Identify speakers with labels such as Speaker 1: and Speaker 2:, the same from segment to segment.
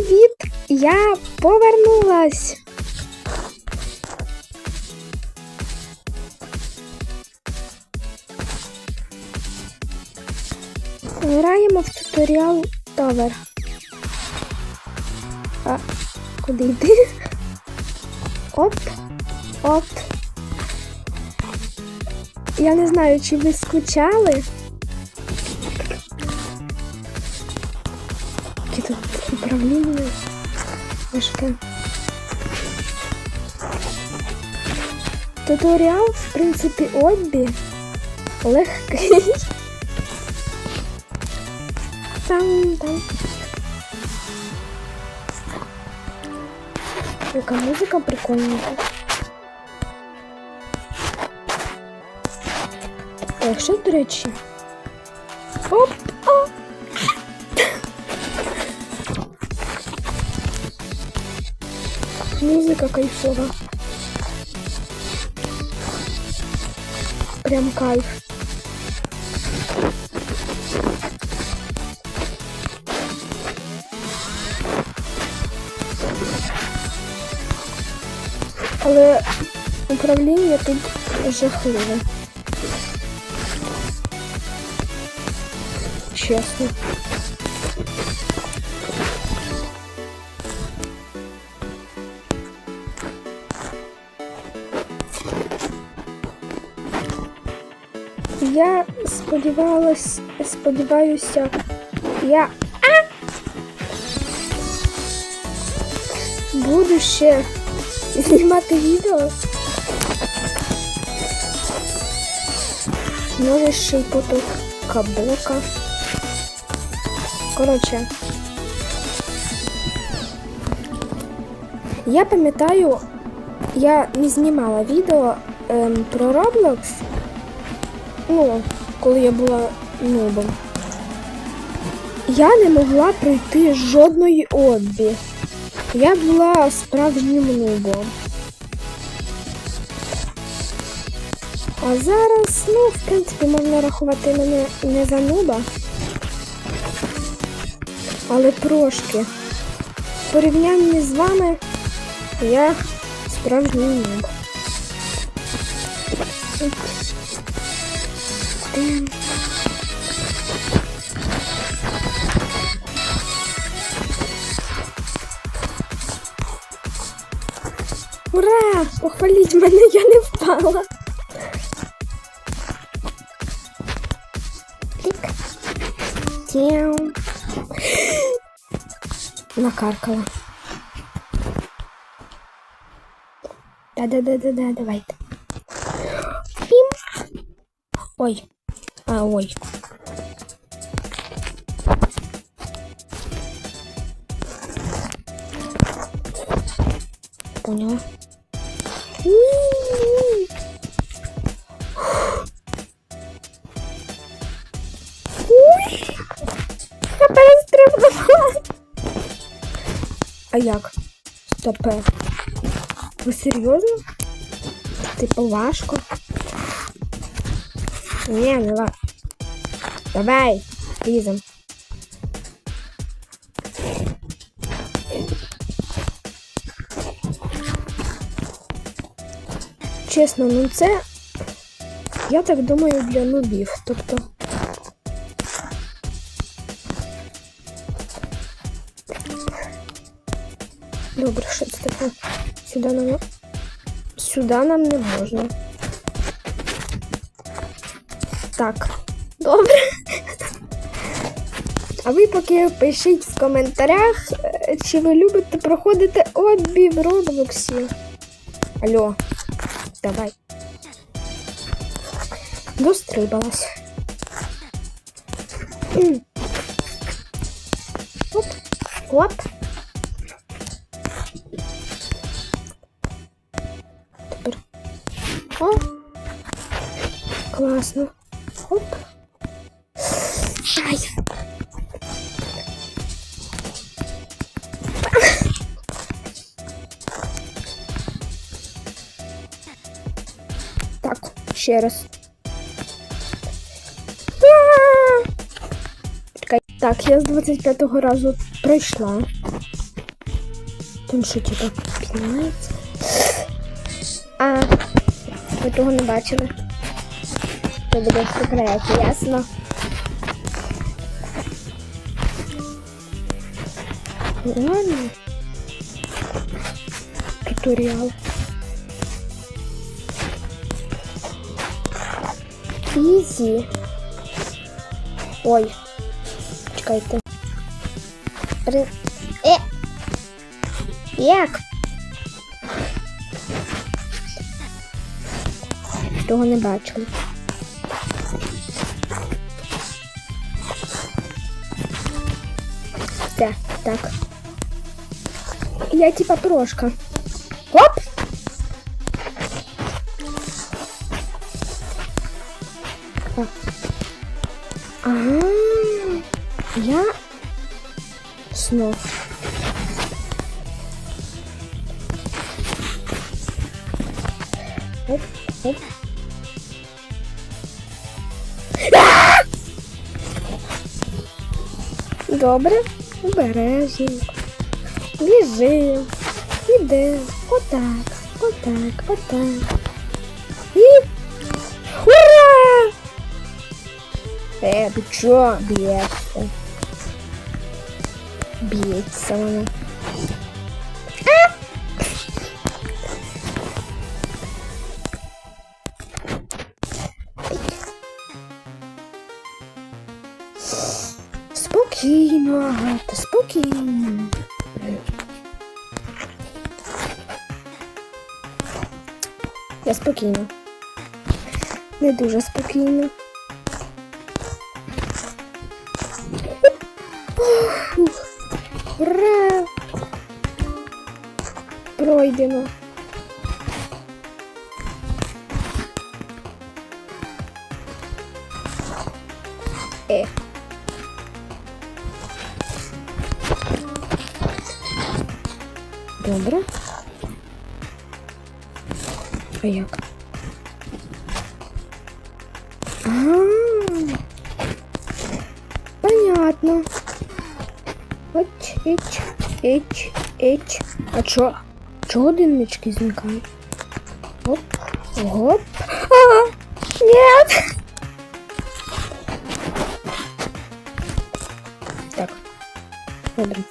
Speaker 1: Привіт! Я повернулась. Граємо в туторіал Тавер. А куди йти? Оп, оп. Я не знаю, чи ви скучали. Яке тут управління важке. Туторіал, в принципі, обі легкий. Там, там. Яка музика прикольненька. Так, що, до? Оп, о! Музика кайфова. Прям кайф. Але управління тут жахливе. Чесно. Сподівалась, сподіваюся, я а! буду ще знімати відео. Може ще й поток каблука. Коротше. Я пам'ятаю, я не знімала відео ем, про Roblox. Ну, коли я була нубом. Я не могла пройти жодної оббі. Я була справжнім нубом. А зараз, ну, в принципі, можна рахувати мене не за нуба. Але трошки. В порівнянні з вами я справжній нуб. Ура! Похваліть мене, я не впала. Тяу. Накаркала. Да-да-да-да-да, давайте. Ой. А, ой. Уи. А як? Стопе. Ви серйозно? Типу важко? Ні, не важко. Давай, лізем. Чесно, ну це, я так думаю, для нубів. Тобто. Добре, що це таке? Сюди нам. Сюди нам не можна. Так, добре. А ви поки пишіть в коментарях, е, чи ви любите проходити обі в Роблоксі. Алло, давай. Дострибалась. Оп, оп. Тепер. О. Класно. Оп. Ай. Ще раз. Так, я з 25-го разу пройшла. Там що, типа, піднімається? А, ви того не бачили. Це буде в секреті, ясно? Ладно. Туторіал. Ізі. Ой. Чекайте. Е! Як? Того не бачила. Все, так. Я типа трошка. Оп! Оп, оп. Добре, обережненько. Біжи. Іде. Отак. Отак, отак. І. Ура! Е, ти чо б'єшся? Б'ється вона. Агата. Я спокійно. Не дуже спокійно. Ух, Ура! Пройдено. Е. Добре. А як? А, понятно. Оч, іч, іч, іч. А чо? Чого одинички зникають? Оп, гоп. А, нет! Так. Добре.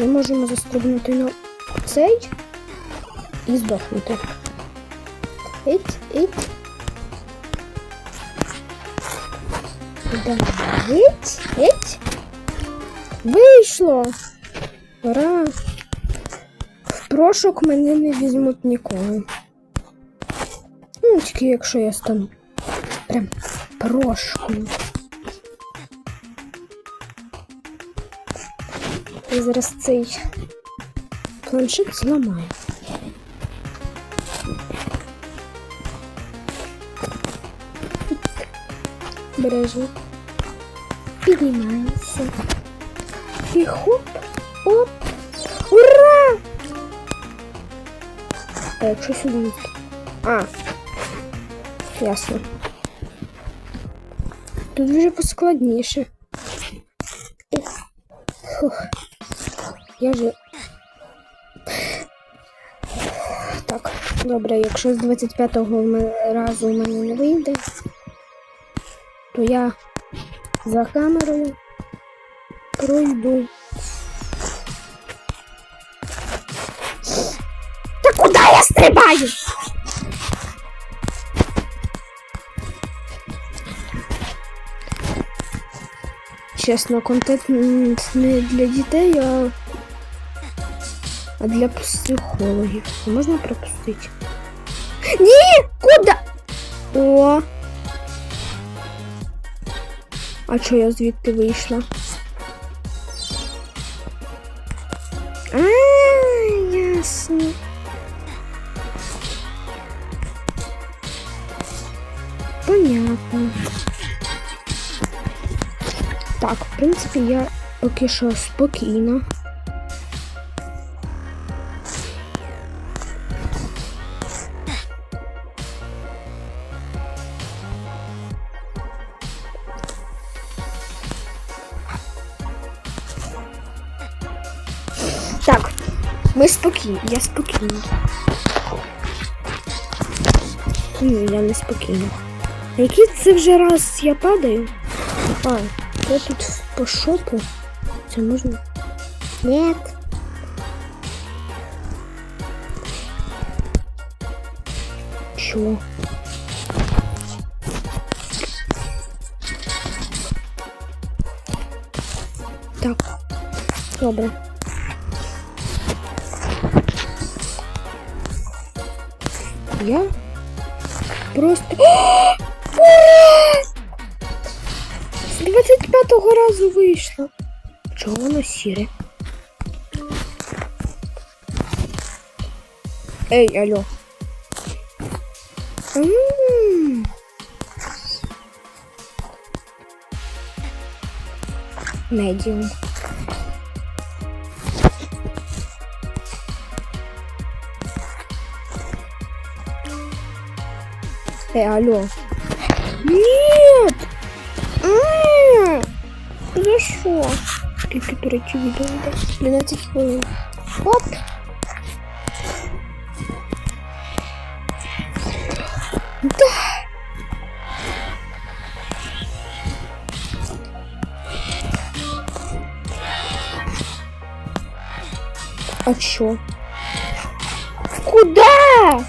Speaker 1: Ми можемо застрибнути на цей і здохнути. Іть, іть. Давай, іть, іть. Вийшло. Ура. В прошок мене не візьмуть ніколи. Ну, тільки якщо я стану прям прошкою. Я зараз цей планшет зламаю. Бережно. Піднімаємося. І хоп, оп. Ура! А якщо сюди йти? А. Ясно. Тут вже поскладніше. Я же. Так, добре, якщо з 25-го разу в мене не вийде, то я за камерою пройду. Та куди я стрибаю? Чесно, контент не для дітей, а для психологів. Можна пропустити? Ні! Куди? О! А чого я звідти вийшла? А, ясно. Понятно. Так, в принципі, я поки що спокійна. Ми спокійні, я спокійний. Ні, я не спокійна. Який це вже раз я падаю? А, я тут по шопу. Це можна? Нет. Чого? Так, добре. Я просто. З 25-го разу вийшло. Чого воно сіре? Ей, алло. Медіум. Эй, алло. Нет! М, За що? Скільки, до речі, відео йде? 12 хвилин. Оп! Да! А чё? Куда?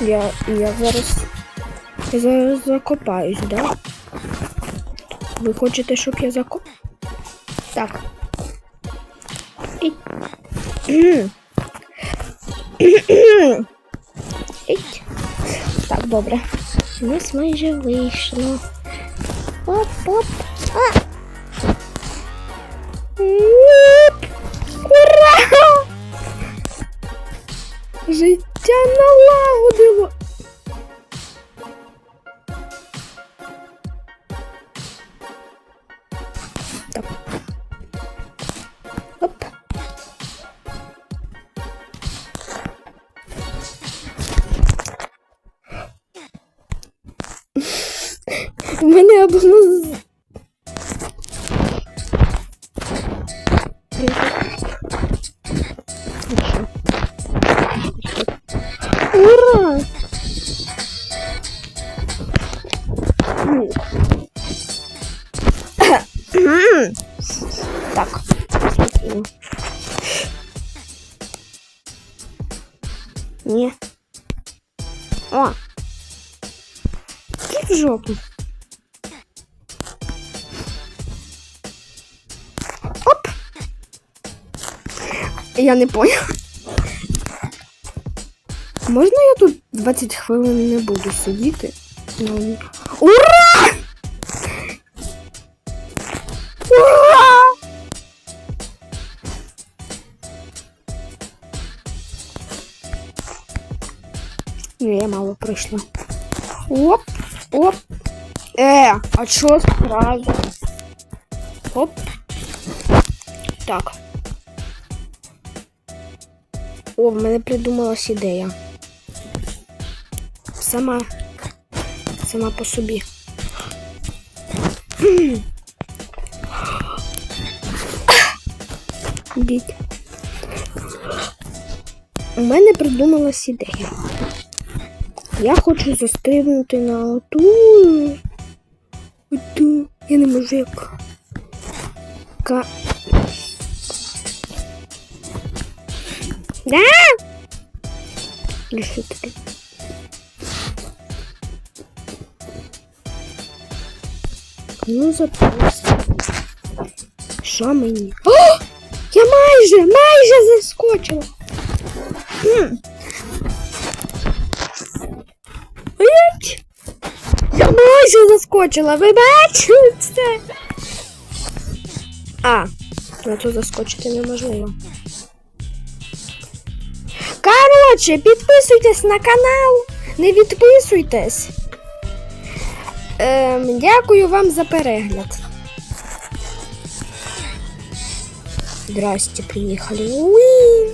Speaker 1: Я, я зараз. Я зараз закопаюсь, да? Ви хочете, щоб я закоп. Так. І... Так, добре. У нас майже вийшло. Оп-оп. А! Ура! Життя Я не понял. Можна я тут 20 хвилин не буду сидіти? Ну, Ура! Ура! Ні, я мало пройшла. Оп, оп. Е, а чо сразу? Оп. Так. О, в мене придумалась ідея. Сама. Сама по собі. Ідіть. У мене придумалась ідея. Я хочу застрибнути на. Оту. Я не можу як. Да? Или що таке? Ну, запусти. Що мені? О! Я майже, майже заскочила. Ой! Я майже заскочила, ви бачите? А, на то заскочити неможливо. Коротше, підписуйтесь на канал, не відписуйтесь. Ем, дякую вам за перегляд. Здрасте, приїхали. Уі.